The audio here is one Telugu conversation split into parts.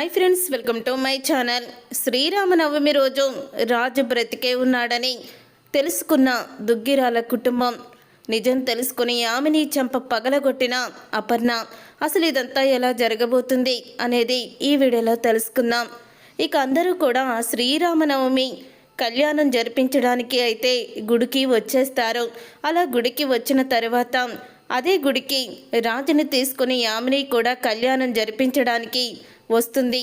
Hi friends welcome to my channel. Sri Rama Navami రోజు రాజు బ్రతికే ఉన్నాడని తెలుసుకున్న దుగ్గిరాల కుటుంబం నిజం తెలుసుకుని ఆమెని చెంప పగలగొట్టిన అపర్ణ అసలు ఇదంతా ఎలా జరగబోతుంది? అనేది ఈ వీడియోలో తెలుసుకుందాం. ఇక అందరూ కూడా శ్రీరామనవమి కళ్యాణం జరిపించడానికి అయితే గుడికి వచ్చేస్తారు. అలా గుడికి వచ్చిన తర్వాత అదే గుడికి రాజుని తీసుకుని ఆమెని కూడా కళ్యాణం జరిపించడానికి వస్తుంది.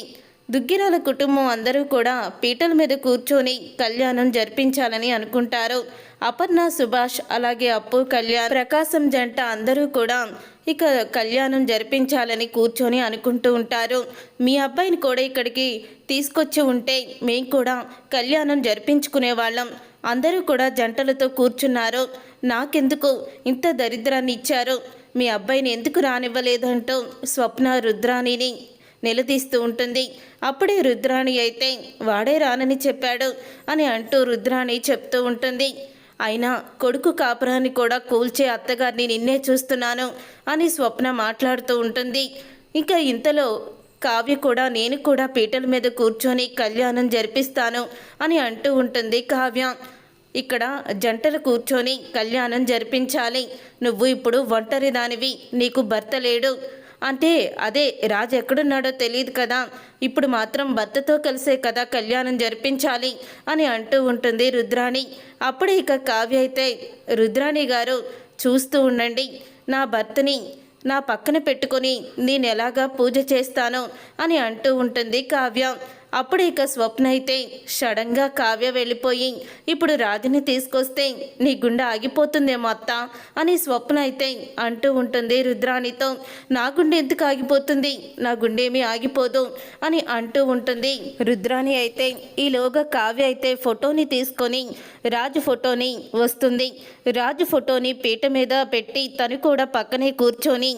దుగ్గిరాల కుటుంబం అందరూ కూడా పీటల మీద కూర్చొని కళ్యాణం జరిపించాలని అనుకుంటారు. అపర్ణ సుభాష్ అలాగే అప్పు కళ్యాణ్ ప్రకాశం జంట అందరూ కూడా ఇక కళ్యాణం జరిపించాలని కూర్చొని అనుకుంటూ ఉంటారు. మీ అబ్బాయిని కూడా ఇక్కడికి తీసుకొచ్చి ఉంటే మేము కూడా కళ్యాణం జరిపించుకునే వాళ్ళం. అందరూ కూడా జంటలతో కూర్చున్నారు. నాకెందుకు ఇంత దరిద్రాన్ని ఇచ్చారు? మీ అబ్బాయిని ఎందుకు రానివ్వలేదంటూ స్వప్న రుద్రాణిని నిలదీస్తూ ఉంటుంది. అప్పుడే రుద్రాణి అయితే వాడే రానని చెప్పాడు అని అంటూ రుద్రాణి చెప్తూ ఉంటుంది. అయినా కొడుకు కాపురాన్ని కూడా కూల్చే అత్తగారిని నిన్నే చూస్తున్నాను అని స్వప్న మాట్లాడుతూ ఉంటుంది. ఇంకా ఇంతలో కావ్య కూడా నేను కూడా పీటల మీద కూర్చొని కళ్యాణం జరిపిస్తాను అని అంటూ ఉంటుంది కావ్య. ఇక్కడ జంటలు కూర్చొని కళ్యాణం జరిపించాలి. నువ్వు ఇప్పుడు ఒంటరి దానివి నీకు భర్త లేడు. అంటే అదే రాజు ఎక్కడున్నాడో తెలియదు కదా. ఇప్పుడు మాత్రం భర్తతో కలిసే కదా కళ్యాణం జరిపించాలి అని అంటూ ఉంటుంది రుద్రాణి. అప్పుడే ఇక కావ్య అయితే రుద్రాణి గారు చూస్తూ ఉండండి నా భర్తని నా పక్కన పెట్టుకొని నేను ఎలాగా పూజ చేస్తాను అని అంటూ ఉంటుంది కావ్య. అప్పుడు ఇక స్వప్న అయితే సడన్గా కావ్య వెళ్ళిపోయి ఇప్పుడు రాధిని తీసుకొస్తే నీ గుండె ఆగిపోతుందేమో అత్త అని స్వప్న అయితే అంటూ ఉంటుంది రుద్రాణితో. నా గుండె ఎందుకు ఆగిపోతుంది? నా గుండె ఏమీ ఆగిపోదు అని అంటూ ఉంటుంది రుద్రాణి అయితే. ఈలోగా కావ్య అయితే ఫోటోని తీసుకొని రాజు ఫోటోని వస్తుంది. రాజు ఫోటోని పీట మీద పెట్టి తను కూడా పక్కనే కూర్చొని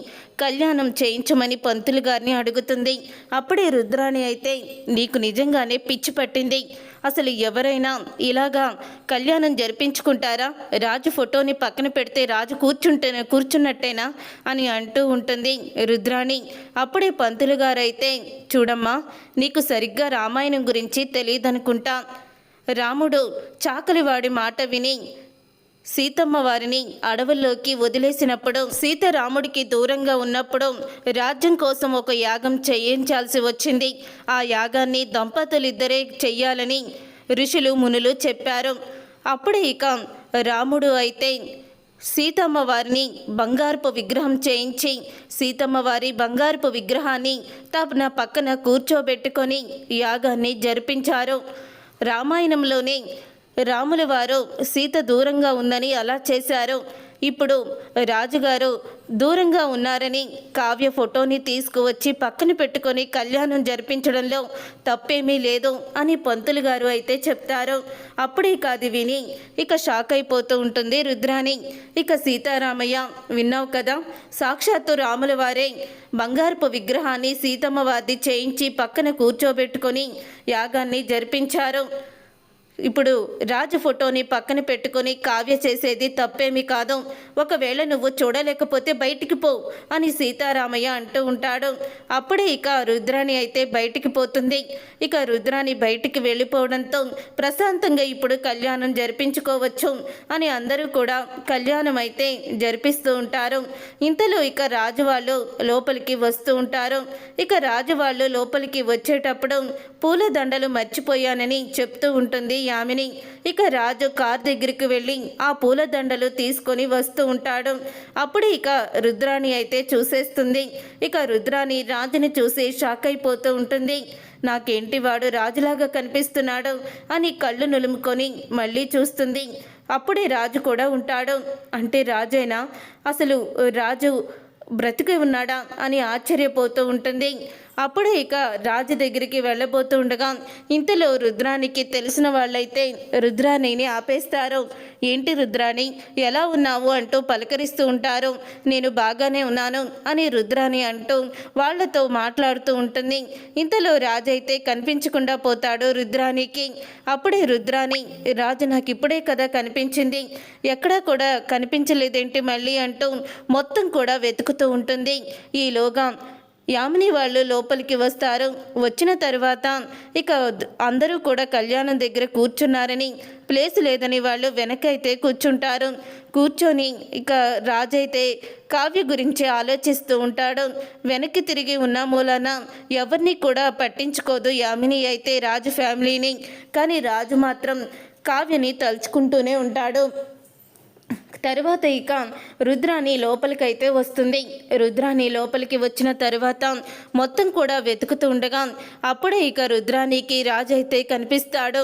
కళ్యాణం చేయించమని పంతులు గారిని అడుగుతుంది. అప్పుడే రుద్రాణి అయితే నీకు నిజంగానే పిచ్చి పట్టింది. అసలు ఎవరైనా ఇలాగా కళ్యాణం జరిపించుకుంటారా? రాజు ఫోటోని పక్కన పెడితే రాజు కూర్చుంటే కూర్చున్నట్టేనా? అని అంటూ ఉంటుంది రుద్రాణి. అప్పుడే పంతులు గారైతే చూడమ్మా నీకు సరిగ్గా రామాయణం గురించి తెలియదనుకుంటా. రాముడు చాకలివాడి మాట విని సీతమ్మ వారిని అడవుల్లోకి వదిలేసినప్పుడు సీత రాముడికి దూరంగా ఉన్నప్పుడు రాజ్యం కోసం ఒక యాగం చేయించాల్సి వచ్చింది. ఆ యాగాన్ని దంపతులిద్దరే చెయ్యాలని ఋషులు మునులు చెప్పారు. అప్పుడే ఇక రాముడు అయితే సీతమ్మ వారిని బంగారపు విగ్రహం చేయించి సీతమ్మ వారి బంగారపు విగ్రహాన్ని తన పక్కన కూర్చోబెట్టుకొని యాగాన్ని జరిపించారు. రామాయణంలోనే రాముల వారు సీత దూరంగా ఉందని అలా చేశారు. ఇప్పుడు రాజుగారు దూరంగా ఉన్నారని కావ్య ఫోటోని తీసుకువచ్చి పక్కన పెట్టుకొని కళ్యాణం జరిపించడంలో తప్పేమీ లేదు అని పంతులు గారు అయితే చెప్తారు. అప్పుడే కాదు విని ఇక షాక్ అయిపోతూ ఉంటుంది రుద్రాణి. ఇక సీతారామయ్య విన్నావు కదా? సాక్షాత్తు రాముల వారే బంగారపు విగ్రహాన్ని సీతమ్మ వారిది చేయించి పక్కన కూర్చోబెట్టుకొని యాగాన్ని జరిపించారు. ఇప్పుడు రాజు ఫోటోని పక్కన పెట్టుకొని కావ్య చేసేది తప్పేమీ కాదు. ఒకవేళ నువ్వు చూడలేకపోతే బయటికి పో అని సీతారామయ్య అంటూ ఉంటాడు. అప్పుడే ఇక రుద్రాణి అయితే బయటికి పోతుంది. ఇక రుద్రాణి బయటికి వెళ్ళిపోవడంతో ప్రశాంతంగా ఇప్పుడు కళ్యాణం జరిపించుకోవచ్చు అని అందరూ కూడా కళ్యాణం అయితే జరిపిస్తూ ఉంటారు. ఇంతలో ఇక రాజు వాళ్ళు లోపలికి వస్తూ ఉంటారు. ఇక రాజు వాళ్ళు లోపలికి వచ్చేటప్పుడు పూలదండలు మర్చిపోయానని చెప్తూ ఉంటుంది యామిని ఇక రాజు కార్ దగ్గరికి వెళ్ళి ఆ పూలదండలు తీసుకొని వస్తూ ఉంటాడు. అప్పుడు ఇక రుద్రాణి అయితే చూసేస్తుంది. ఇక రుద్రాణి రాజుని చూసి షాక్ అయిపోతూ ఉంటుంది. నాకేంటి వాడు రాజులాగా కనిపిస్తున్నాడు అని కళ్ళు నులుముకొని మళ్ళీ చూస్తుంది. అప్పుడే రాజు కూడా ఉంటాడు. అంటే రాజేనా? అసలు రాజు బ్రతికి ఉన్నాడా? అని ఆశ్చర్యపోతూ ఉంటుంది. అప్పుడే ఇక రాజు దగ్గరికి వెళ్ళబోతూ ఉండగా ఇంతలో రుద్రానికి తెలిసిన వాళ్ళైతే రుద్రాణిని ఆపేస్తారు. ఏంటి రుద్రాణి ఎలా ఉన్నావు? అంటూ పలకరిస్తూ ఉంటారు. నేను బాగానే ఉన్నాను అని రుద్రాణి అంటూ వాళ్ళతో మాట్లాడుతూ ఉంటుంది. ఇంతలో రాజు అయితే కనిపించకుండా పోతాడు రుద్రానికి. అప్పుడే రుద్రాణి రాజు నాకు ఇప్పుడే కదా కనిపించింది. ఎక్కడా కూడా కనిపించలేదేంటి మళ్ళీ? అంటూ మొత్తం కూడా వెతుకుతూ ఉంటుంది. ఈలోగా యామిని వాళ్ళు లోపలికి వస్తారు. వచ్చిన తర్వాత ఇక అందరూ కూడా కళ్యాణం దగ్గర కూర్చున్నారని ప్లేస్ లేదని వాళ్ళు వెనకైతే కూర్చుంటారు. కూర్చొని ఇక రాజైతే కావ్య గురించి ఆలోచిస్తూ ఉంటాడు. వెనక్కి తిరిగి ఉన్న మూలన ఎవరిని కూడా పట్టించుకోదు యామిని అయితే రాజు ఫ్యామిలీని. కానీ రాజు మాత్రం కావ్యని తలుచుకుంటూనే ఉంటాడు. తరువాత ఇక రుద్రాణి లోపలికైతే వస్తుంది. రుద్రాణి లోపలికి వచ్చిన తరువాత మొత్తం కూడా వెతుకుతూ ఉండగా అప్పుడే ఇక రుద్రాణికి రాజు అయితే కనిపిస్తాడు.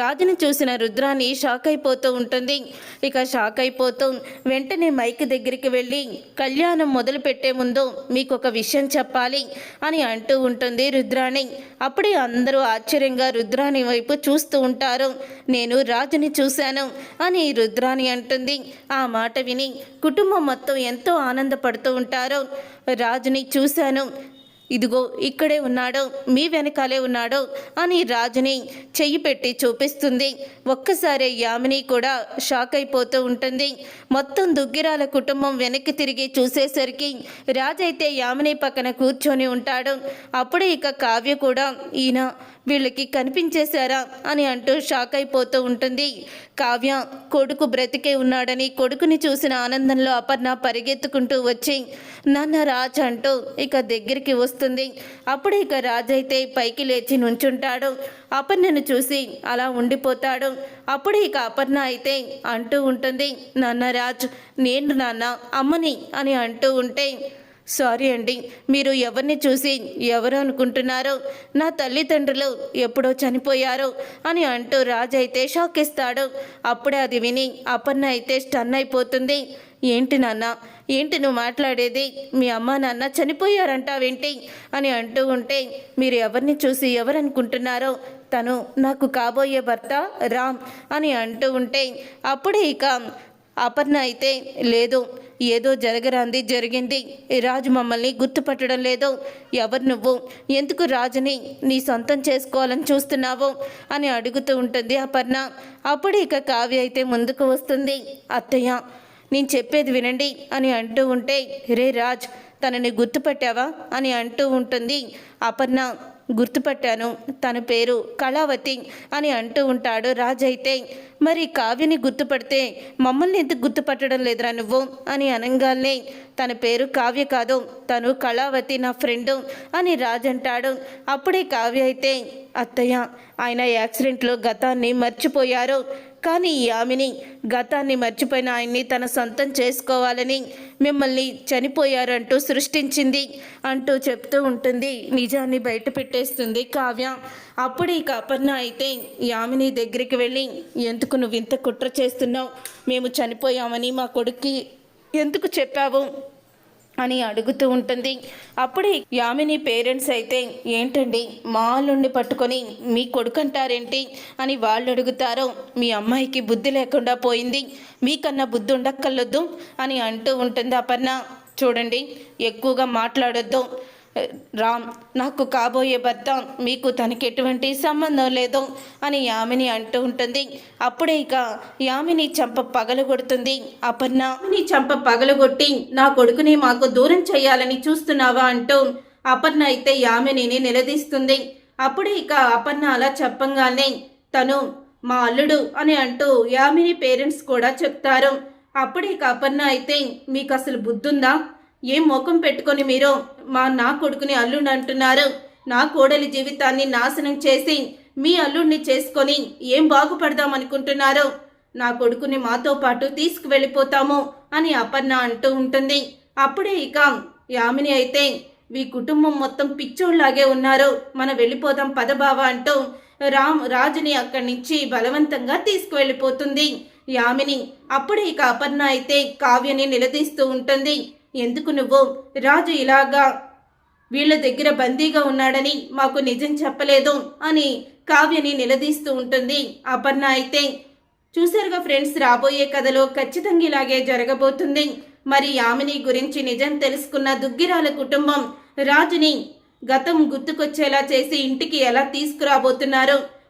రాజుని చూసిన రుద్రాణి షాక్ అయిపోతూ ఉంటుంది. ఇక షాక్ అయిపోతూ వెంటనే మైక్ దగ్గరికి వెళ్ళి కళ్యాణం మొదలు పెట్టే ముందు మీకు ఒక విషయం చెప్పాలి అని అంటూ ఉంటుంది రుద్రాణి. అప్పుడే అందరూ ఆశ్చర్యంగా రుద్రాణి వైపు చూస్తూ ఉంటారు. నేను రాజుని చూశాను అని రుద్రాని అంటుంది. ఆ మాట విని కుటుంబం మొత్తం ఎంతో ఆనందపడుతూ ఉంటారు. రాజుని చూశాను. ఇదిగో ఇక్కడే ఉన్నాడు మీ వెనకాలే ఉన్నాడు అని రాజుని చెయ్యి పెట్టి చూపిస్తుంది. ఒక్కసారి యామిని కూడా షాక్ అయిపోతూ ఉంటుంది. మొత్తం దుగ్గిరాల కుటుంబం వెనక్కి తిరిగి చూసేసరికి రాజైతే యామిని పక్కన కూర్చొని ఉంటాడు. అప్పుడే ఇక కావ్య కూడా ఈయన వీళ్ళకి కనిపించేశారా అని అంటూ షాక్ అయిపోతూ ఉంటుంది. కావ్య కొడుకు బ్రతికే ఉన్నాడని కొడుకుని చూసిన ఆనందంలో అపర్ణ పరిగెత్తుకుంటూ వచ్చి నాన్న రాజ్ అంటూ ఇక దగ్గరికి వస్తుంది. అప్పుడు ఇక రాజ్ అయితే పైకి లేచి నుంచుంటాడు. అపర్ణను చూసి అలా ఉండిపోతాడు. అప్పుడు ఇక అపర్ణ అయితే అంటూ ఉంటుంది నాన్న రాజ్ నేను నాన్న అమ్మని అని అంటూ ఉంటే సారీ అండి. మీరు ఎవరిని చూసి ఎవరు అనుకుంటున్నారో నా తల్లిదండ్రులు ఎప్పుడో చనిపోయారో అని అంటూ రాజు అయితే షాక్ ఇస్తాడు. అప్పుడే అది విని అపర్ణ అయితే స్టన్ అయిపోతుంది. ఏంటి నాన్న? ఏంటి నువ్వు మాట్లాడేది? మీ అమ్మ నాన్న చనిపోయారంటావేంటి? అని అంటూ ఉంటే మీరు ఎవరిని చూసి ఎవరనుకుంటున్నారో తను నాకు కాబోయే భర్త రామ్ అని అంటూ ఉంటే అప్పుడే ఇక అపర్ణ అయితే లేదు ఏదో జరగరాంది జరిగింది. రాజు మమ్మల్ని గుర్తుపట్టడం లేదు. ఎవరు నువ్వు? ఎందుకు రాజుని నీ సొంతం చేసుకోవాలని చూస్తున్నావు? అని అడుగుతూ ఉంటుంది అపర్ణ. అప్పుడు ఇక కావ్య అయితే ముందుకు వస్తుంది. అత్తయ్య నేను చెప్పేది వినండి అని అంటూ ఉంటే రే రాజ్ తనని గుర్తుపట్టావా? అని అంటూ ఉంటుంది అపర్ణ. గుర్తుపట్టాను. తన పేరు కళావతి అని అంటూ ఉంటాడు రాజైతే. మరి కావ్యని గుర్తుపడితే మమ్మల్ని ఎందుకు గుర్తుపట్టడం లేదురా నువ్వు? అని అనగానే. తన పేరు కావ్య కాదు తను కళావతి నా ఫ్రెండు అని రాజ్ అంటాడు అప్పుడే కావ్య అయితే అత్తయ్య ఆయన యాక్సిడెంట్లో గతాన్ని మర్చిపోయారు. కానీ ఈ ఆమెని గతాన్ని మర్చిపోయిన ఆయన్ని తన సొంతం చేసుకోవాలని మిమ్మల్ని చనిపోయారంటూ సృష్టించింది అంటూ చెప్తూ ఉంటుంది. నిజాన్ని బయట పెట్టేస్తుంది కావ్య. అప్పుడు ఇక అపర్ణ అయితే యామిని దగ్గరికి వెళ్ళి ఎందుకు నువ్వు ఇంత కుట్ర చేస్తున్నావు? మేము చనిపోయామని మా కొడుక్కి ఎందుకు చెప్పావు? అని అడుగుతూ ఉంటుంది. అప్పుడే యామిని పేరెంట్స్ అయితే ఏంటండి? మా అల్లుడిని పట్టుకొని మీ కొడుకు అంటారేంటి అని వాళ్ళు అడుగుతారు. మీ అమ్మాయికి బుద్ధి లేకుండా పోయింది. మీకన్నా బుద్ధి ఉండక్కర్లొద్దు అని అంటూ ఉంటుంది అపర్ణ. చూడండి ఎక్కువగా మాట్లాడొద్దు. రామ్ నాకు కాబోయే భర్త మీకు తనకి ఎటువంటి సంబంధం లేదు అని యామిని అంటూ ఉంటుంది. అప్పుడే ఇక యామిని చంప పగలగొడుతుంది అపర్ణ నీ చంప పగలగొట్టి నా కొడుకుని మాకు దూరం చేయాలని చూస్తున్నావా? అంటూ అపర్ణ అయితే యామినిని నిలదీస్తుంది. అప్పుడే ఇక అపర్ణ అలా చెప్పంగానే తను మా అల్లుడు అని అంటూ యామిని పేరెంట్స్ కూడా చెప్తారు. అప్పుడే ఇక అపర్ణ అయితే మీకు అసలు బుద్ధుందా? ఏం ముఖం పెట్టుకొని మీరు మా నా కొడుకుని అల్లుడిని అంటున్నారు? నా కోడలి జీవితాన్ని నాశనం చేసి మీ అల్లుడిని చేసుకొని ఏం బాగుపడదాం అనుకుంటున్నారు నా కొడుకుని మాతో పాటు తీసుకువెళ్ళిపోతాము అని అపర్ణ అంటూ ఉంటుంది. అప్పుడే ఇక యామిని అయితే మీ కుటుంబం మొత్తం పిచ్చోళ్ళాగే ఉన్నారు. మనం వెళ్ళిపోదాం పదబావ అంటూ రామ్ రాజుని అక్కడి నుంచి బలవంతంగా తీసుకువెళ్ళిపోతుంది. యామిని అప్పుడే ఇక అపర్ణ అయితే కావ్యని నిలదీస్తూ ఉంటుంది. ఎందుకు నువ్వు? రాజు ఇలాగా వీళ్ళ దగ్గర బందీగా ఉన్నాడని మాకు నిజం చెప్పలేదు అని కావ్యని నిలదీస్తూ ఉంటుంది అపర్ణ అయితే. చూశారుగా ఫ్రెండ్స్ రాబోయే కథలో ఖచ్చితంగా ఇలాగే జరగబోతుంది. మరి యామిని గురించి నిజం తెలుసుకున్న దుగ్గిరాల కుటుంబం రాజుని గతం గుర్తుకొచ్చేలా చేసి ఇంటికి ఎలా తీసుకురాబోతున్నారో?